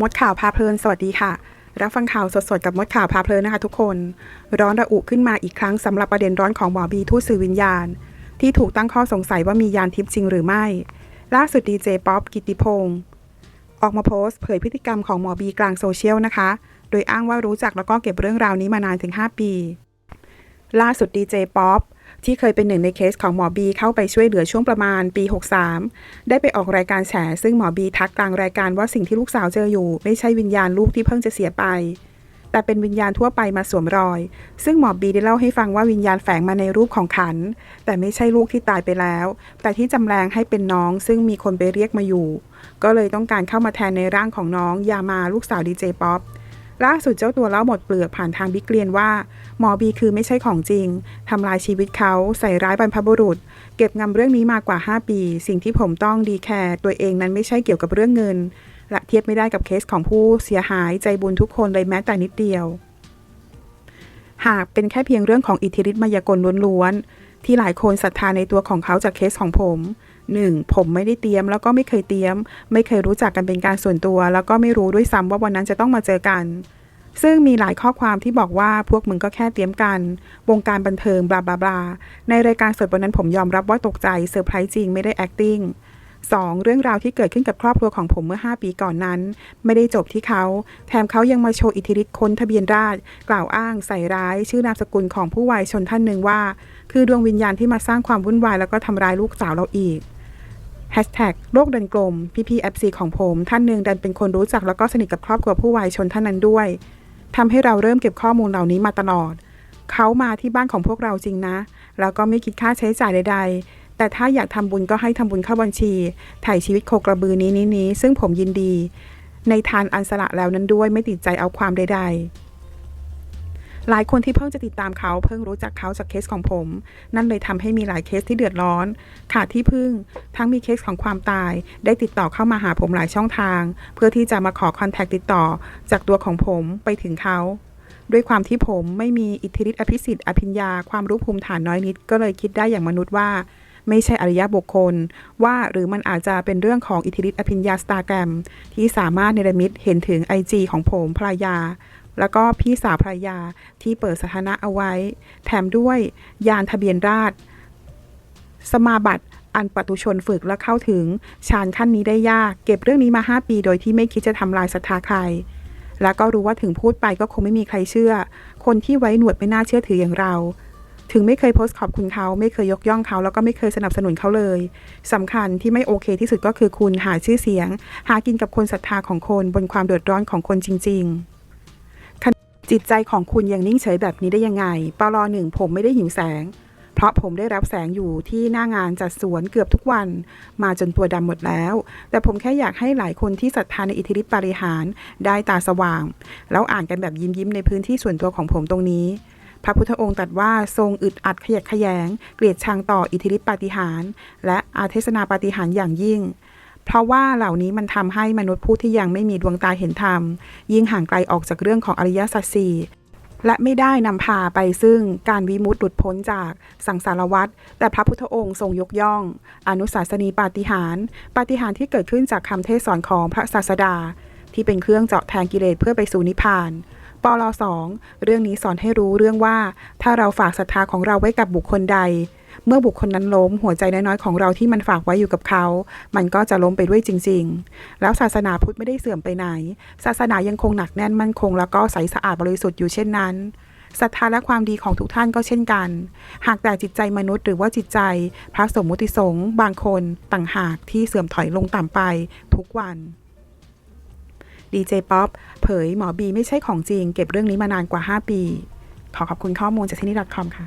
มดข่าวพาเพลิน สวัสดีค่ะ รับฟังข่าวสดๆกับมดข่าวพาเพลินนะคะทุกคน ร้อนระอุขึ้นมาอีกครั้งสำหรับประเด็นร้อนของหมอบีทูตสื่อวิญญาณ ที่ถูกตั้งข้อสงสัยว่ามียานทิพย์จริงหรือไม่ ล่าสุดดีเจป๊อปกิตติพงศ์ออกมาโพสต์เผยพฤติกรรมของหมอบีกลางโซเชียลนะคะ โดยอ้างว่ารู้จักแล้วก็เก็บเรื่องราวนี้มานานถึง 5 ปี ล่าสุดดีเจป๊อป ที่เคยเป็นหนึ่งในเคสของหมอบีเข้าไปช่วยเหลือช่วงประมาณปี 63 ได้ไปออกรายการแฉซึ่งหมอบีทักกลางรายการว่าสิ่งที่ลูกสาวเจออยู่ ไม่ใช่วิญญาณลูกที่เพิ่งจะเสียไป แต่เป็นวิญญาณทั่วไปมาสวมรอย ซึ่งหมอบีได้เล่าให้ฟังว่าวิญญาณแฝงมาในรูปของขัน แต่ไม่ใช่ลูกที่ตายไปแล้ว แต่ที่จำแรงให้เป็นน้อง ซึ่งมีคนไปเรียกมาอยู่ ก็เลยต้องการเข้ามาแทนในร่างของน้องยามาลูกสาวดีเจป๊อป ล่าสุดเจ้าตัวเล่าหมดเปลือกผ่านทางบิ๊กเลียนว่า หมอบีคือไม่ใช่ของจริง ทำลายชีวิตเขาใส่ร้ายบรรพบุรุษ เก็บงำเรื่องนี้มากว่า 5 ปี สิ่งที่ผมต้องดีแคร์ตัวเองนั้นไม่ใช่เกี่ยวกับเรื่องเงิน และเทียบไม่ได้กับเคสของผู้เสียหายใจบุญทุกคนเลยแม้แต่นิดเดียว หากเป็นแค่เพียงเรื่องของอิทธิฤทธิ์มายากลล้วนๆที่หลายคนศรัทธาในตัวของเขาจากเคสของผม 1. ผมไม่ได้เตรียม แล้วก็ไม่เคยเตรียม ไม่เคยรู้จักกันเป็นการส่วนตัว แล้วก็ไม่รู้ด้วยซ้ำว่าวันนั้นจะต้องมาเจอกัน ซึ่งมีหลายข้อความที่บอกว่าพวกมึงก็แค่เตรียมกัน วงการบันเทิงบลาบลาบลาในรายการสดวันนั้นผมยอมรับว่าตกใจเซอร์ไพรส์จริงไม่ได้ acting 2. เรื่องราวที่เกิดขึ้นกับครอบครัวของผมเมื่อ 5 ปีก่อนนั้น ไม่ได้จบที่เขา แถมเขายังมาโชว์อิทธิฤทธิ์ค้นทะเบียนราษกล่าวอ้างใส่ร้าย ชื่อนามสกุลของผู้วายชนท่านหนึ่งว่า คือดวงวิญญาณที่มาสร้างความวุ่นวายแล้วก็ทำร้ายลูกสาวเราอีก แฮชแท็กโลกเดินกลม พี่พีเอฟซีของผมท่านหนึ่งดันเป็นคนรู้จักแล้วก็สนิทกับครอบครัวผู้วายชนท่านนั้นด้วยทำให้เราเริ่มเก็บข้อมูลเหล่านี้มาตลอด เขามาที่บ้านของพวกเราจริงนะ แล้วก็ไม่คิดค่าใช้จ่ายใด ๆ แต่ถ้าอยากทำบุญก็ให้ทำบุญเข้าบัญชี ถ่ายชีวิตโคกระบือนี้นี้นี้ซึ่งผมยินดี ในทานอันสละแล้วนั้นด้วยไม่ติดใจเอาความใด ๆ หลายคนที่เพิ่งจะติดตามเขาเพิ่งรู้จักเขาจากเคสของผม นั่นเลยทำให้มีหลายเคสที่เดือดร้อน ขาดที่พึ่ง ทั้งมีเคสของความตาย ได้ติดต่อเข้ามาหาผมหลายช่องทาง เพื่อที่จะมาขอคอนแทคติดต่อ จากตัวของผมไปถึงเขาด้วยความที่ผมไม่มีอิทธิฤทธิอภิสิทธิ์อภิญญาความรู้ภูมิฐานน้อยนิด ก็เลยคิดได้อย่างมนุษย์ว่า ไม่ใช่อริยบุคคล ว่าหรือมันอาจจะเป็นเรื่องของอิทธิฤทธิอภิญญาสตาแกรม ที่สามารถเนรมิตเห็นถึงไอจีของผมภรรยา แล้วก็พี่สาวภรรยาที่เปิดสถานะเอาไว้ แถมด้วยยานทะเบียนราษฎร์สมาบัติอันปตุชนฝึกและเข้าถึงชานขั้นนี้ได้ยาก เก็บเรื่องนี้มา 5 ปีโดยที่ไม่คิดจะทำลายศรัทธาใคร แล้วก็รู้ว่าถึงพูดไปก็คงไม่มีใครเชื่อ คนที่ไว้หนวดไม่น่าเชื่อถืออย่างเรา ถึงไม่เคยโพสต์ขอบคุณเขาไม่เคยยกย่องเขา แล้วก็ไม่เคยสนับสนุนเขาเลยสำคัญที่ไม่โอเคที่สุดก็คือคุณหาชื่อเสียง หากินกับคนศรัทธาของคนบนความเดือดร้อนของคนจริง ๆ จิตใจของคุณยังนิ่งเฉยแบบนี้ได้ยังไงปลหนึ่งผมไม่ได้หิวแสง เพราะผมได้รับแสงอยู่ที่หน้างานจัดสวนเกือบทุกวัน มาจนตัวดำหมดแล้ว แต่ผมแค่อยากให้หลายคนที่ศรัทธาในอิทธิฤทธิปาฏิหาริได้ตาสว่าง แล้วอ่านกันแบบยิ้มๆในพื้นที่ส่วนตัวของผมตรงนี้ พระพุทธองค์ตรัสว่าทรงอึดอัดขยักขยง เกลียดชังต่ออิทธิฤทธิปาฏิหาริและอาเทศนาปาฏิหาริอย่างยิ่ง เพราะว่าเหล่านี้มันทำให้มนุษย์ผู้ที่ยังไม่มีดวงตาเห็นธรรม ยิ่งห่างไกลออกจากเรื่องของอริยสัจสี่และไม่ได้นำพาไปซึ่งการวิมุตติหลุดพ้นจากสังสารวัฏแต่พระพุทธองค์ทรงยกย่อง อนุสาสนีปาฏิหารปาฏิหารที่เกิดขึ้นจากคำเทศสอนของพระศาสดา ที่เป็นเครื่องเจาะแทงกิเลสเพื่อไปสู่นิพพานปลสองเรื่องนี้สอนให้รู้เรื่องว่า ถ้าเราฝากศรัทธาของเราไว้กับบุคคลใด เมื่อบุคคลนั้นล้มหัวใจน้อยๆของเราที่มันฝากไว้อยู่กับเขา มันก็จะล้มไปด้วยจริง ๆ แล้วศาสนาพุทธไม่ได้เสื่อมไปไหน ศาสนายังคงหนักแน่นมั่นคง แล้วก็ใสสะอาดบริสุทธิ์อยู่เช่นนั้นศรัทธาและความดีของทุกท่านก็เช่นกัน หากแต่จิตใจมนุษย์หรือว่าจิตใจ พระสมมุติสงฆ์บางคนต่างหากที่เสื่อมถอยลงต่ำไปทุกวันดีเจป๊อปเผยหมอบีไม่ใช่ของจริง เก็บเรื่องนี้มานานกว่า 5 ปี ขอขอบคุณข้อมูลจากที่นี่ .com ค่ะ